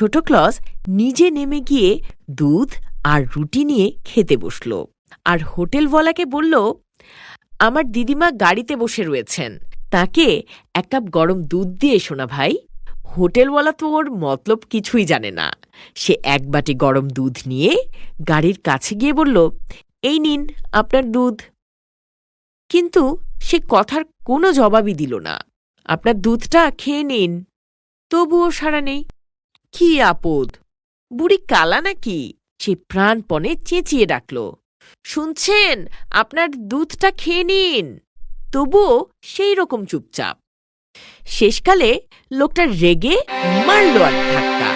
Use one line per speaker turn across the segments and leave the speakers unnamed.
ছোট ক্লস নিজে নেমে গিয়ে দুধ আর রুটি নিয়ে খেতে বসল। আর হোটেলওয়ালাকে বলল, আমার দিদিমা গাড়িতে বসে রয়েছেন। তাকে এক কাপ গরম দুধ দিয়ে শোনা ভাই। হোটেলওয়ালা তো ওর মতলব কিছুই জানে না। সে এক বাটি গরম দুধ নিয়ে গাড়ির কাছে গিয়ে বলল, এই নিন আপনার দুধ। কিন্তু সে কথার কোনো জবাবই দিল না। আপনার দুধটা খেয়ে নিন। তবুও সাড়া নেই। কি আপদ? বুড়ি কালা নাকি? সে প্রাণপণে চেঁচিয়ে ডাকল। শুনছেন, আপনার দুধটা খেয়ে নিন। তবুও সেই রকম চুপচাপ। শেষকালে লোকটা রেগে মারল আর ধাক্কা।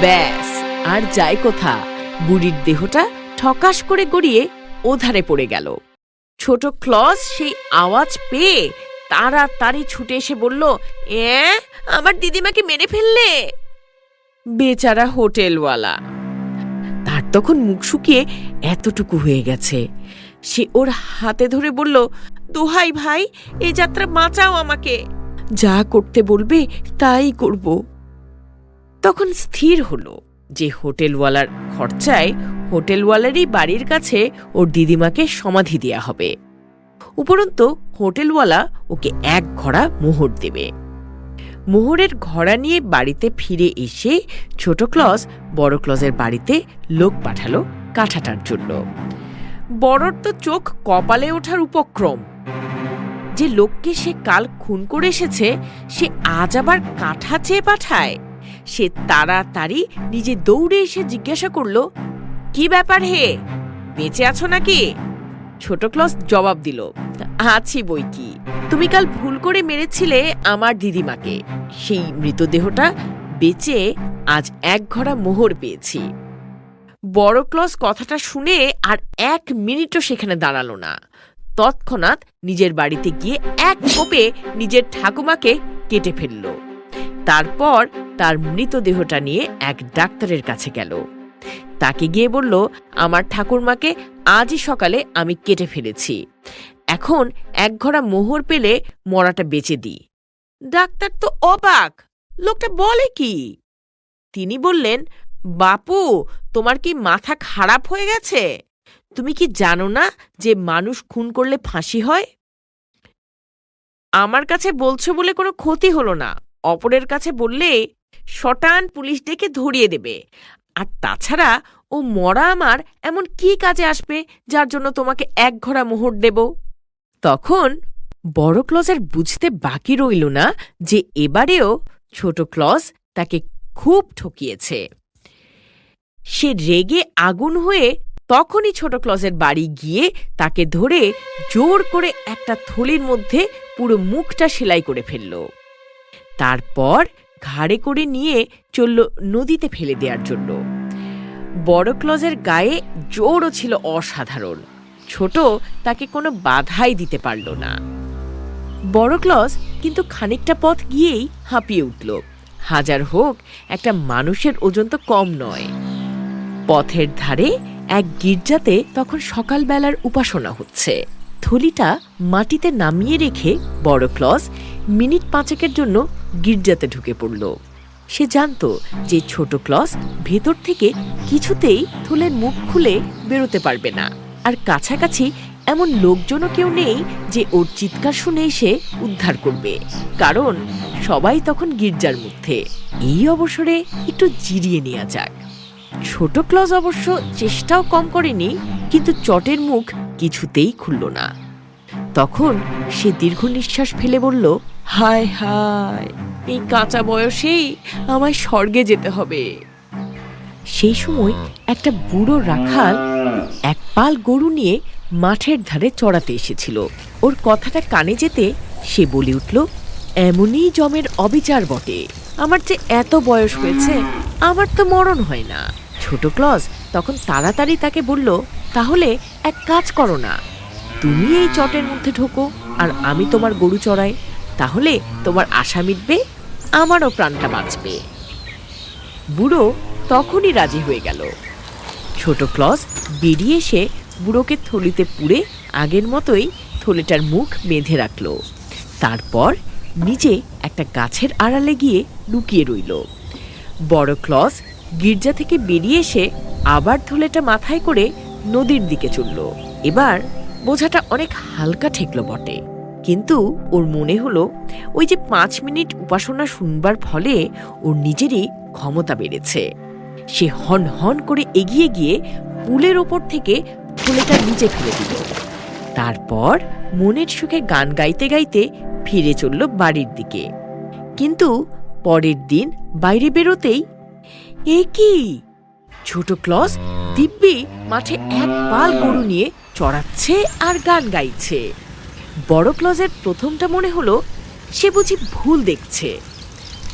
ব্যাস, আর যায় কোথা? বুড়ির দেহটা ঠকাশ করে গড়িয়ে ওধারে পড়ে গেল। ছোট ক্লস সেই আওয়াজ পেয়ে তাড়াতাড়ি ছুটে এসে বলল, এ, আমার দিদিমাকে মেরে ফেললে? বেচারা হোটেলওয়ালা। তার তখন মুখ শুকিয়ে এতটুকু হয়ে গেছে। সে ওর হাতে ধরে বলল, দোহাই ভাই, এ যাত্রা বাঁচাও আমাকে। যা করতে বলবে তাই করব। তখন স্থির হলো যে হোটেলওয়ালার খরচায় হোটেলওয়ালারই বাড়ির কাছে ওর দিদিমাকে সমাধি দেয়া হবে। উপরন্ত হোটেলওয়ালা ওকে এক ঘড়া মোহর দেবে। মোহরের ঘড়া নিয়ে বাড়িতে ফিরে এসে ছোট ক্লস বড় ক্লসের বাড়িতে লোক পাঠালো কাঠাটার জন্য। বড়র তো চোখ কপালে ওঠার উপক্রম। যে লোককে সে কাল খুন করে এসেছে, সে আজ আবার কাঠা চেয়ে পাঠায়। সে তাড়াতাড়ি নিজে দৌড়ে এসে জিজ্ঞাসা করল, কি ব্যাপার হে? বেঁচে আছো নাকি? ছোট ক্লস জবাব দিল, আছি বই কি। তুমি কাল ভুল করে মেরেছিলে আমার দিদিমাকে। সেই মৃতদেহটা বেচে আজ এক ঘড়া মোহর পেয়েছি। বড় ক্লস কথাটা শুনে আর এক মিনিটও সেখানে দাঁড়াল না। তৎক্ষণাৎ নিজের বাড়িতে গিয়ে এক কোপে নিজের ঠাকুমাকে কেটে ফেলল। তারপর তার মৃতদেহটা নিয়ে এক ডাক্তারের কাছে গেল। তাকে গিয়ে বলল, আমার ঠাকুরমাকে আজই সকালে আমি কেটে ফেলেছি। এখন এক ঘোড়া মোহর পেলে মরাটা বেচে দিই। ডাক্তার তো অবাক, লোকটা বলে কি? তিনি বললেন, বাপু, তোমার কি মাথা খারাপ হয়ে গেছে? তুমি কি জানো না যে মানুষ খুন করলে ফাঁসি হয়? আমার কাছে বলছো বলে কোনো ক্ষতি হলো না। অপরের কাছে বললে শটান পুলিশ ডেকে ধরিয়ে দেবে। আর তাছাড়া ও মরা আমার এমন কি কাজে আসবে যার জন্য তোমাকে এক ঘোড়া মোহর দেব? তখন বড় ক্লজের বুঝতে বাকি রইল না যে এবারেও ছোট ক্লজ তাকে খুব ঠকিয়েছে। সে রেগে আগুন হয়ে তখনই ছোট ক্লজের বাড়ি গিয়ে তাকে ধরে জোর করে একটা থলির মধ্যে পুরো মুখটা সেলাই করে ফেলল। তারপর ঘাড়ে করে নিয়ে চলল নদীতে ফেলে দেওয়ার জন্য। বড় ক্লজের গায়ে জোরও ছিল অসাধারণ। ছোট তাকে কোনো বাধাই দিতে পারল না। বড় ক্লজ কিন্তু খানিকটা পথ গিয়েই হাঁপিয়ে উঠল। হাজার হোক, একটা মানুষের ওজন তো কম নয়। পথের ধারে এক গির্জাতে তখন সকালবেলার উপাসনা হচ্ছে। থলিটা মাটিতে নামিয়ে রেখে বড় ক্লস মিনিট পাঁচেকের জন্য গির্জাতে ঢুকে পড়ল। সে জানত যে ছোট ক্লস ভেতর থেকে কিছুতেই থলের মুখ খুলে বেরোতে পারবে না। আর কাছাকাছি এমন লোকজনও কেউ নেই যে ওর চিৎকার শুনে এসে উদ্ধার করবে। কারণ সবাই তখন গির্জার মধ্যে। এই অবসরে একটু জিরিয়ে নেওয়া যাক। ছোট ক্লজ অবশ্য চেষ্টাও কম করেনি, কিন্তু চটের মুখ কিছুতেই খুলল না। তখন সে দীর্ঘ নিঃশ্বাস ফেলে বলল, হায় হায়, এই কাঁচা বয়সেই আমায় স্বর্গে যেতে হবে। সেই সময় একটা বুড়ো রাখাল এক পাল গরু নিয়ে মাঠের ধারে চড়াতে এসেছিল। ওর কথাটা কানে যেতে সে বলে উঠল, এমনই জমের অবিচার বটে। আমার যে এত বয়স হয়েছে, আমার তো মরণ হয় না। ছোট ক্লজ তখন তাড়াতাড়ি তাকে বলল তাহলে এক কাজ করো না। তুমি এই চটের মধ্যে ঢোকো আর আমি তোমার গরু চড়াই। তাহলে তোমার আশা মিটবে, আমারও প্রাণটা বাঁচবে। বুড়ো তখনই রাজি হয়ে গেল। ছোট ক্লজ বেরিয়ে এসে বুড়োকে থলিতে পুড়ে আগের মতোই থলিটার মুখ বেঁধে রাখল। তারপর নিচে একটা গাছের আড়ালে গিয়ে লুকিয়ে রইল। বড় ক্লস গির্জা থেকে বেরিয়ে এসে আবার থলেটা মাথায় করে নদীর দিকে চলল। এবার বোঝাটা অনেক হালকা ঠেকলো বটে। কিন্তু ওর মনে হলো, ওই যে পাঁচ মিনিট উপাসনা শুনবার ফলে ওর নিজেরই ক্ষমতা বেড়েছে। সে হন হন করে এগিয়ে গিয়ে পুলের ওপর থেকে থলেটা নিচে ফেলে দিল। তারপর মনের সুখে গান গাইতে গাইতে ফিরে চলল বাড়ির দিকে। কিন্তু পরের দিন বাইরে বেরোতেই, এ কি? ছোট ক্লস দিব্যি মাঠে এক পাল গরু নিয়ে চড়াচ্ছে আর গান গাইছে। বড় ক্লজের প্রথমটা মনে হলো, সে বুঝি ভুল দেখছে।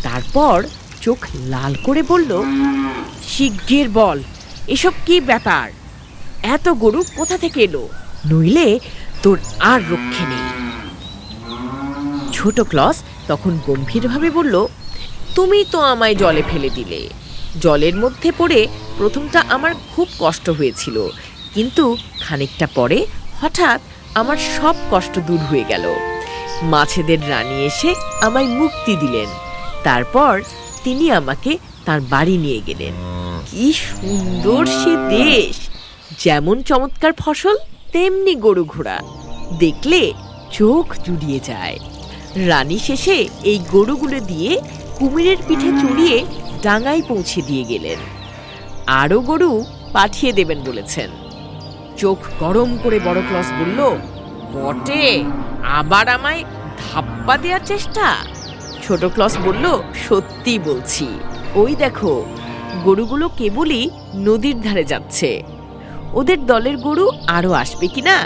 তারপর চোখ লাল করে বলল, শিগগির বল, এসব কি ব্যাপার? এত গরু কোথা থেকে এলো? নইলে তোর আর রক্ষে নেই। ছোট ক্লস তখন গম্ভীরভাবে বলল, তুমি তো আমায় জলে ফেলে দিলে। জলের মধ্যে পড়ে প্রথমটা আমার খুব কষ্ট হয়েছিল। কিন্তু খানিকটা পরে হঠাৎ আমার সব কষ্ট দূর হয়ে গেল। মাছেদের রানী এসে আমায় মুক্তি দিলেন। তারপর তিনি আমাকে তার বাড়ি নিয়ে গেলেন। কি সুন্দর সে দেশ! যেমন চমৎকার ফসল, তেমনি গরু ঘোড়া। দেখলে চোখ জুড়িয়ে যায়। রানী শেষে এই গরুগুলো দিয়ে কুমিরের পিঠে চড়িয়ে ডাঙায় পৌঁছে দিয়ে গেলেন। আরও গরু পাঠিয়ে দেবেন বলেছেন। চোখ গরম করে বড় ক্লস বলল, বটে, আবার আমায় ধাপ্পা দেওয়ার চেষ্টা? ছোট ক্লস বলল, সত্যি বলছি। ওই দেখো, গরুগুলো কেবলই নদীর ধারে যাচ্ছে। ওদের দলের গরু আরও আসবে কিনা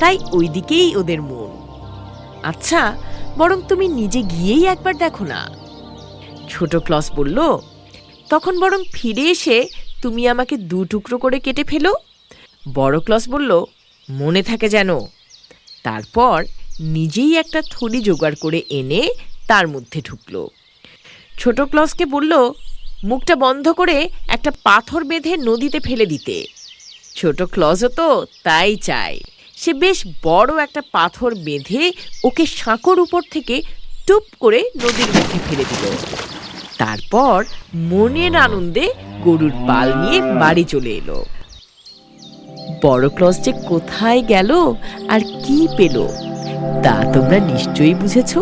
তাই ওই দিকেই ওদের মন। আচ্ছা বরং তুমি নিজে গিয়েই একবার দেখো না। ছোট ক্লস বলল তখন বরং ফিরে এসে তুমি আমাকে দু টুকরো করে কেটে ফেলো। বড় ক্লস বলল, মনে থাকে যেন। তারপর নিজেই একটা থলি জোগাড় করে এনে তার মধ্যে ঢুকলো। ছোট ক্লসকে বলল, মুখটা বন্ধ করে একটা পাথর বেঁধে নদীতে ফেলে দিতে। ছোট ক্লজও তো তাই চায়। সে বেশ বড় একটা পাথর বেঁধে ওকে সাঁকোর উপর থেকে টুপ করে নদীর মধ্যে ফেলে দিল। তারপর মনের আনন্দে গরুর পাল নিয়ে বাড়ি চলে এলো। বড় ক্লস যে কোথায় গেল আর কি পেল, তা তোমরা নিশ্চয়ই বুঝেছ।